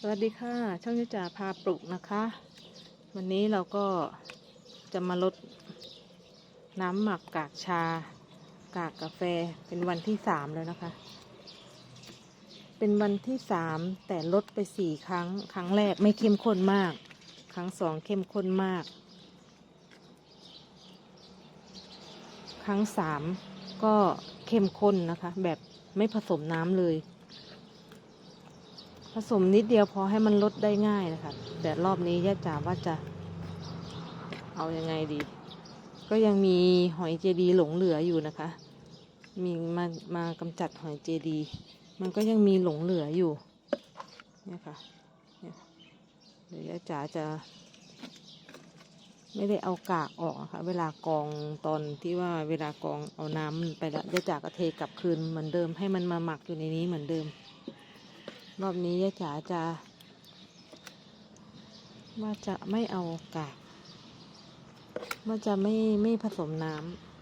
สวัสดีค่ะ ช่องยุจ่าพาปลูกนะคะ วันนี้เราก็จะมาลดน้ำหมักกากชา กากกาแฟเป็นวันที่สามแล้วนะคะ เป็นวันที่สามแต่ลดไปสี่ครั้ง ครั้งแรกไม่เข้มข้นมาก ครั้งสองเข้มข้นมาก ครั้งสามก็เข้มข้นนะคะ แบบไม่ผสมน้ำเลย ผสมนิดเดียวพอให้มันลดได้ง่ายนะคะ แต่รอบนี้ย่าจ๋าว่าจะ เอายังไงดี ก็ยังมีหอยเจดีหลงเหลืออยู่นะคะ มีมามากำจัดหอยเจดี มันก็ยังมีหลงเหลืออยู่เนี่ยค่ะเนี่ยเดี๋ยวย่าจ๋าจะ ไม่ได้เอากากออกะค่ะเวลากองตอนที่ว่าเวลากองเอาน้ำไปแล้วย่าจ๋าก็เทกลับคืนเหมือนเดิมให้มันมาหมักอยู่ในนี้เหมือนเดิม รอบนี้ย่าจ๋าจะ ว่าจะไม่เอากากว่าจะไม่ไม่ผสมน้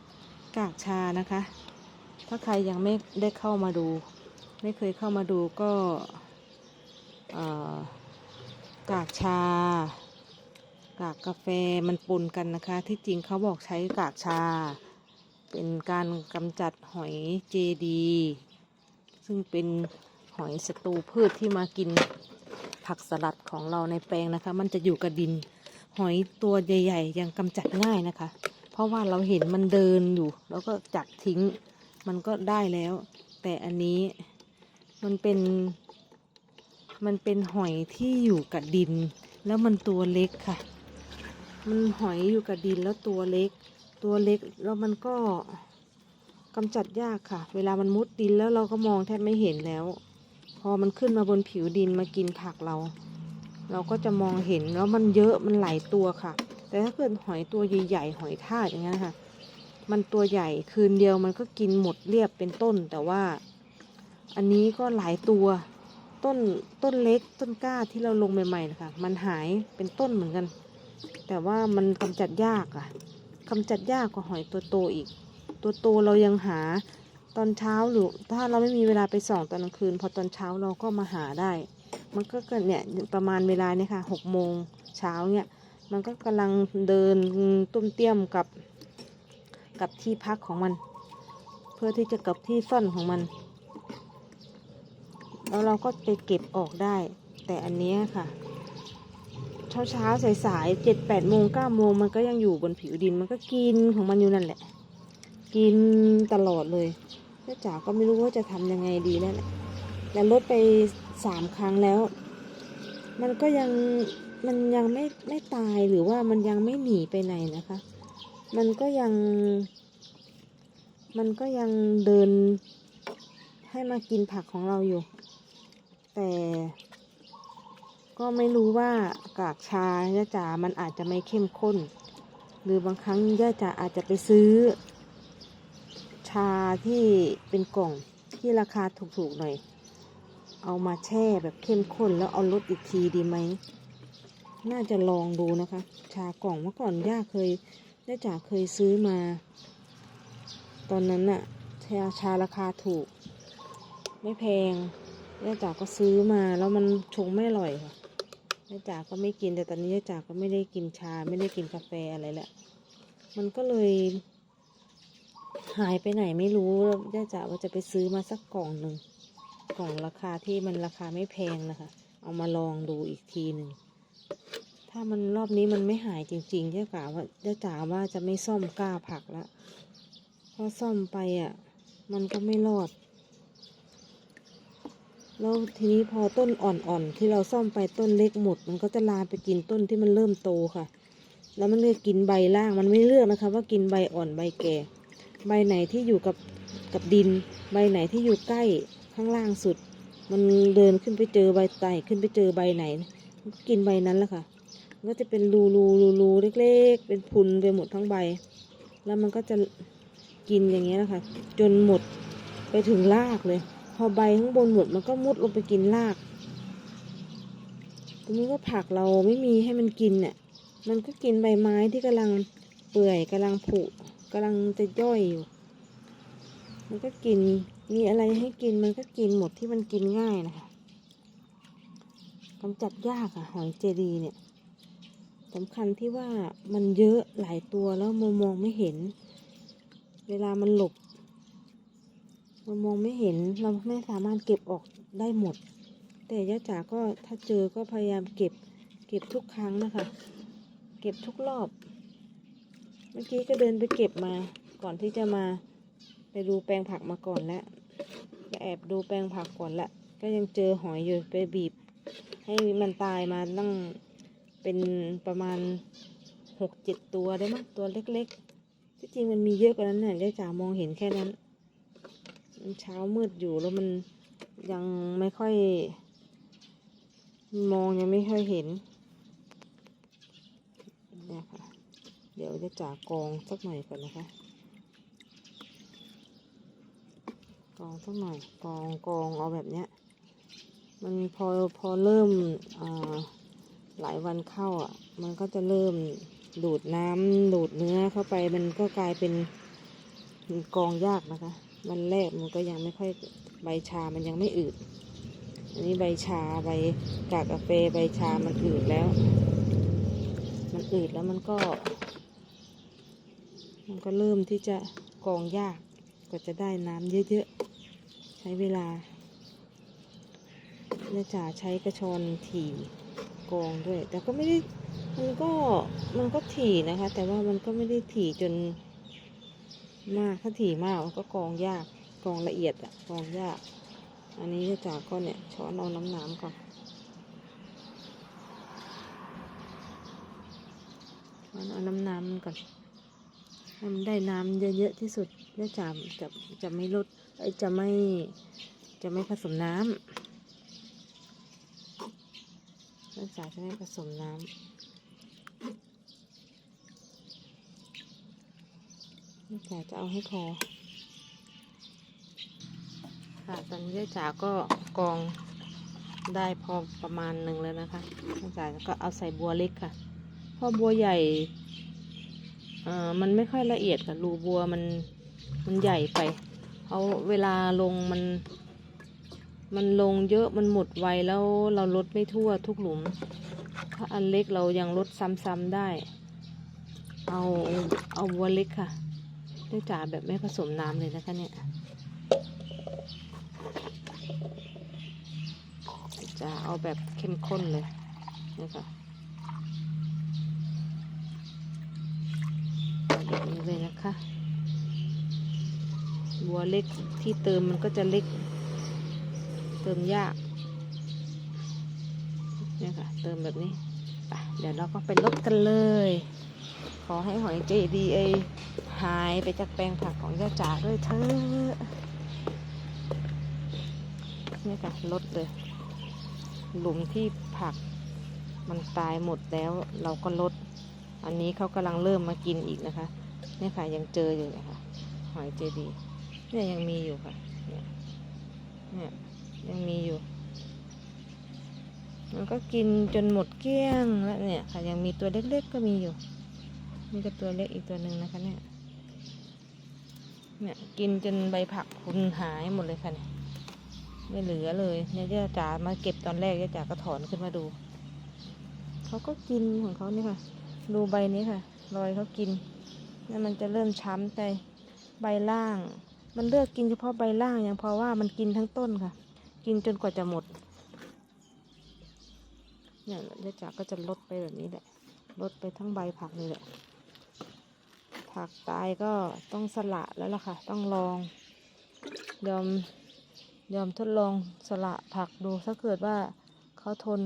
ำกากชานะคะ ถ้าใครยังไม่ได้เข้ามาดู ไม่เคยเข้ามาดูก็กากชา กากกาแฟมันปนกันนะคะ ที่จริงเขาบอกใช้กากชา เป็นการกำจัดหอยเจดี ซึ่งเป็น หอยศัตรูพืชที่มากินผักสลัดของเราในแปลงนะคะ มันจะอยู่กับดิน หอยตัวใหญ่ ๆ ยังกำจัดง่ายนะคะ เพราะว่าเราเห็นมันเดินอยู่ แล้วก็จับทิ้งมันก็ได้แล้ว แต่อันนี้มันเป็น มันเป็นหอยที่อยู่กับดิน แล้วมันตัวเล็กค่ะ มันหอยอยู่กับดินแล้วตัวเล็ก ตัวเล็กแล้วมันก็กำจัดยากค่ะ เวลามันมุดดินแล้วเราก็มองแทบไม่เห็นแล้ว อมันขึ้นมาบนผิวดินมากินผักเรา เราก็จะมองเห็นแล้วมันเยอะมันหลายตัวค่ะ แต่ถ้าเกิดหอยตัวใหญ่ๆหอยทากอย่างเงี้ยค่ะ มันตัวใหญ่คืนเดียวมันก็กินหมดเรียบเป็นต้น แต่ว่า อันนี้ก็หลายตัวต้นต้นเล็กต้นกล้าที่เราลงใหม่ๆนะคะมันหายเป็นต้นเหมือนกัน แต่ว่ามันกำจัดยากอะกำจัดยากกว่าหอยตัวโตอีก ตัวโตเรายังหา ตอนเช้าหรือถ้าเราไม่มีเวลาไปส่องตอนกลางคืน พอตอนเช้าเราก็มาหาได้ มันก็เกิดเนี่ยประมาณเวลาเนี่ยค่ะหกโมงเช้าเนี่ยมันก็กำลังเดินตุ้มเตี้ยมกับกับที่พักของมัน เพื่อที่จะกับที่ซ่อนของมัน แล้วเราก็ไปเก็บออกได้ แต่อันนี้ค่ะเช้าเช้าสายสายเจ็ดแปดโมงเก้าโมงมันก็ยังอยู่บนผิวดินมันก็กินของมันอยู่นั่นแหละ กินตลอดเลย แม่จ๋าก็ไม่รู้ว่าจะทำยังไงดีแล้วแหละแต่ลดไปสามครั้งแล้ว มันก็ยังมันยังไม่ไม่ตายหรือว่ามันยังไม่หนีไปไหนนะคะ มันก็ยัง มันก็ยังเดินให้มากินผักของเราอยู่ แต่ ก็ไม่รู้ว่ากากชาย่าจ๋ามันอาจจะไม่เข้มข้น หรือบางครั้งย่าจ๋าอาจจะไปซื้อาที่เป็นกล่องที่ราคาถูกๆหน่อย เอามาแช่แบบเข้มข้นแล้วเอาลดอีกทีดีไหม น่าจะลองดูนะคะ ชากล่องเมื่อก่อนย่าเคยย่าจ๋าเคยซื้อมา ตอนนั้นน่ะชาชาราคาถูก ไม่แพงย่าจ๋าก็ซื้อมาแล้วมันชงไม่อร่อยค่ะย่าจ๋าก็ไม่กินแต่ตอนนี้ย่าจ๋าก็ไม่ได้กินชาไม่ได้กินกาแฟอะไรแหละมันก็เลย หายไปไหนไม่รู้ย่าจ๋าว่าจะไปซื้อมาสักกล่องหนึ่งกล่องราคาที่มันราคาไม่แพงนะคะ เอามาลองดูอีกทีหนึ่งถ้ามันรอบนี้มันไม่หายจริงๆย่าจ๋าว่าย่าจ๋าว่าจะไม่ซ่อมกล้าผักละเพราะซ่อมไปอะ มันก็ไม่รอดแล้วทีนี้พอต้นอ่อนๆที่เราซ่อมไปต้นเล็กหมด มันก็จะลามไปกินต้นที่มันเริ่มโตค่ะ แล้วมันเลือกกินใบล่างมันไม่เลือกนะคะ ว่ากินใบอ่อนใบแก่ ใบไหนที่อยู่กับกับดิน ใบไหนที่อยู่ใกล้ข้างล่างสุด มันเดินขึ้นไปเจอใบไต่ขึ้นไปเจอใบไหนมันก็กินใบนั้นแหละค่ะมันก็จะเป็นรูรูรูรูเล็กๆ เป็นพุนไปหมดทั้งใบ แล้วมันก็จะกินอย่างเงี้ยนะคะจนหมดไปถึงรากเลย พอใบข้างบนหมดมันก็มุดลงไปกินรากตรงนี้ก็ผักเราไม่มีให้มันกินเนี่ยมันก็กินใบไม้ที่กำลังเปื่อยกำลังผุ กำลังจะย่อยอยู่ มันก็กิน มีอะไรให้กินมันก็กินหมดที่มันกินง่ายนะคะกำจัดยากอะหอยเจดีเนี่ยสำคัญที่ว่ามันเยอะหลายตัวแล้วมองมองไม่เห็น เวลามันหลบมันมองไม่เห็นเราไม่สามารถเก็บออกได้หมด แต่ย่าจ๋าก็ถ้าเจอก็พยายามเก็บเก็บทุกครั้งนะคะ เก็บทุกรอบ เมื่อกี้ก็เดินไปเก็บมา ก่อนที่จะมาไปดูแปลงผักมาก่อนแล้วก็แอบดูแปลงผักก่อนละก็ยังเจอหอยอยู่ไปบีบ ให้มันตายมาตั้งเป็นประมาณหกเจ็ดตัวได้มั้งตัวเล็กๆ ที่จริงมันมีเยอะกว่านั้นน่ยยายจ๋ามองเห็นแค่นั้น มันเช้ามืดอยู่แล้วมันยังไม่ค่อย มองยังไม่ค่อยเห็นเนี่ยค่ะ เดี๋ยวจะจ่ากองสักหน่อยก่อนนะคะ กองสักหน่อยกองกองเอาแบบเนี้ย มันพอพอเริ่มหลายวันเข้าอะ มันก็จะเริ่มดูดน้ำดูดเนื้อเข้าไปมันก็กลายเป็นกองยากนะคะวันแรกมันก็ยังไม่ค่อยใบชา มันยังไม่อืด อันนี้ใบชาใบกากกาแฟใบชามันอืดแล้ว มันอืดแล้วมันก็ มันก็เริ่มที่จะกองยากกว่าจะได้น้ำเยอะๆ ใช้เวลาเนื่องจากใช้กระชอนถี่กองด้วย แต่ก็ไม่ได้มันก็มันก็ถี่นะคะ แต่ว่ามันก็ไม่ได้ถี่จนมากถ้าถี่มากมันก็กองยากกองละเอียดอะกองยาก อันนี้จะจากก็เนี่ยช้อนเอาน้ำน้ำก่อนช้อนเอาน้ำน้ำก่อน ให้มันได้น้ำเยอะๆที่สุดแล้วจะจะจะไม่ลดไอจะไม่จะไม่ผสมน้ำแล้วจ๋าจะไม่ผสมน้ำแล้วจ๋าจะเอาให้พอค่ะตอนนี้ย่าจ๋าก็กองได้พอประมาณหนึ่งแล้วนะคะย่าจ๋าก็เอาใส่บัวเล็กค่ะเพราะบัวใหญ่ มันไม่ค่อยละเอียดค่ะรูบัวมันมันใหญ่ไปเอาเวลาลงมัน มันลงเยอะมันหมดไวแล้วเราลดไม่ทั่วทุกหลุม ถ้าอันเล็กเรายังลดซ้ำๆได้ เอาเอาบัวเล็กค่ะย่าจ๋าแบบไม่ผสมน้ำเลยนะคะเนี่ยจะเอาแบบเข้มข้นเลยนี่ค่ะ เลยนะคะ บัวเล็กที่เติมมันก็จะเล็ก เติมยากเนี่ยค่ะ เติมแบบนี้ไปเดี๋ยวเราก็ไปลดกันเลย ขอให้หอย JDA หายไปจากแปลงผักของเจ้าจ๋าด้วยเถอะเนี่ยค่ะลดเลย หลุมที่ผักมันตายหมดแล้วเราก็ลด อันนี้เขากำลังเริ่มมากินอีกนะคะ นี่ยค่ะยังเจออยู่เลยค่ะหอยเจดีย์เนี่ยยังมีอยู่ค่ะ เนี่ยเนี่ยยังมีอยู่ มันก็กินจนหมดเกลี้ยงแล้วเนี่ยค่ะยังมีตัวเล็กๆก็มีอยู่นี่ก็ตัวเล็กอีกตัวหนึ่งนะคะเนี่ยเนี่ยกินจนใบผักคุณหายหมดเลยค่ะเนี่ยไม่เหลือเลยเนี่ยย่าจ๋ามาเก็บตอนแรกย่าจ๋าก็ถอนขึ้นมาดู เขาก็กินของเขาเนี่ยค่ะ ดูใบนี้ค่ะ รอยเขากิน แล้วมันจะเริ่มช้ำใจใบล่าง มันเลือกกินเฉพาะใบล่างอยังเพราะว่ามันกินทั้งต้นค่ะ กินจนกว่าจะหมดเนี่ยย่าจ๋าก็จะลดไปแบบนี้แหละ ลดไปทั้งใบผักนี่แหละ ผักตายก็ต้องสละแล้วล่ะค่ะ ต้องลอง ยอมยอมทดลองสละผักดูถ้าเกิดว่าเขาทน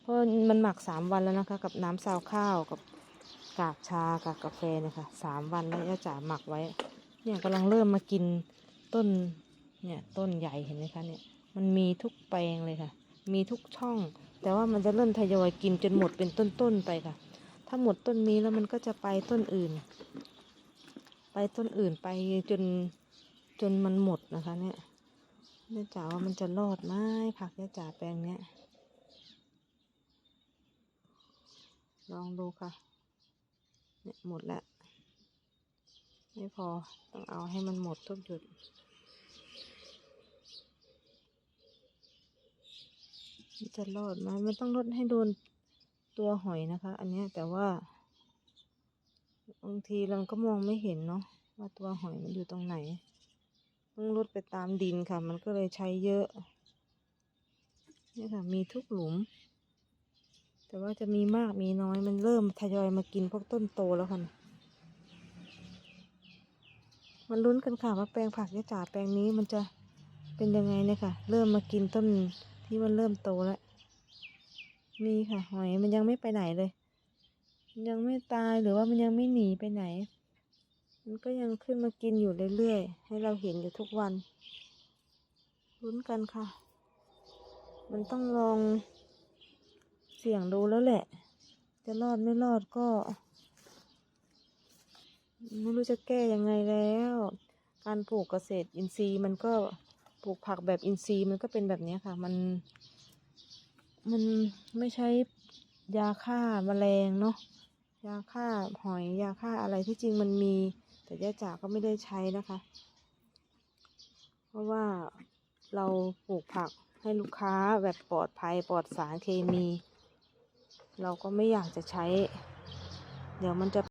เพราะมันหมักสามวันแล้วนะคะ กับน้ำซาวข้าวกับ กากชากับกาแฟเนี่ยค่ะสามวันแล้วย่าจ๋าหมักไว้ เนี่ยกำลังเริ่มมากินต้น เนี่ยต้นใหญ่เห็นไหมคะเนี่ย มันมีทุกแปลงเลยค่ะ มีทุกช่อง แต่ว่ามันจะเริ่มทยอยกินจนหมดเป็นต้นๆไปค่ะ ถ้าหมดต้นนี้แล้วมันก็จะไปต้นอื่น ไปต้นอื่นไปจนจนมันหมดนะคะ เนี่ยย่าจ๋าว่ามันจะรอดไหมผักย่าจ๋าแปลงเนี้ยลองดูค่ะ เนี่ยหมดแล้วไม่พอต้องเอาให้มันหมดทุกจุดมันจะรอดไหมมันต้องลดให้โดนตัวหอยนะคะ อันนี้แต่ว่าบางทีเราก็มองไม่เห็นเนาะว่าตัวหอยมันอยู่ตรงไหนต้องลดไปตามดินค่ะ มันก็เลยใช้เยอะนี่ค่ะมีทุกหลุม แต่ว่าจะมีมากมีน้อยมันเริ่มทยอยมากินพวกต้นโตแล้วค่ะมันลุ้นกันค่ะว่าแปลงผักยะจ่าแปลงนี้มันจะเป็นยังไงเนี่ยค่ะ เริ่มมากินต้นที่มันเริ่มโตแล้วมีค่ะ หอยมันยังไม่ไปไหนเลยมันยังไม่ตายหรือว่ามันยังไม่หนีไปไหน มันก็ยังขึ้นมากินอยู่เรื่อยๆให้เราเห็นอยู่ทุกวันลุ้นกันค่ะ มันต้องลอง เสี่ยงดูแล้วแหละ จะรอดไม่รอดก็ไม่รู้จะแก้ยังไงแล้ว การปลูกเกษตรอินทรีย์มันก็ปลูกผักแบบอินทรีย์มันก็เป็นแบบนี้ค่ะ มัน มันไม่ใช้ยาฆ่าแมลงเนาะยาฆ่าหอยยาฆ่าอะไรที่จริงมันมี แต่ย่าจ๋าก็ไม่ได้ใช้นะคะ เพราะว่าเราปลูกผักให้ลูกค้าแบบปลอดภัยปลอดสารเคมี เราก็ไม่อยากจะใช้ เดี๋ยวมันจะ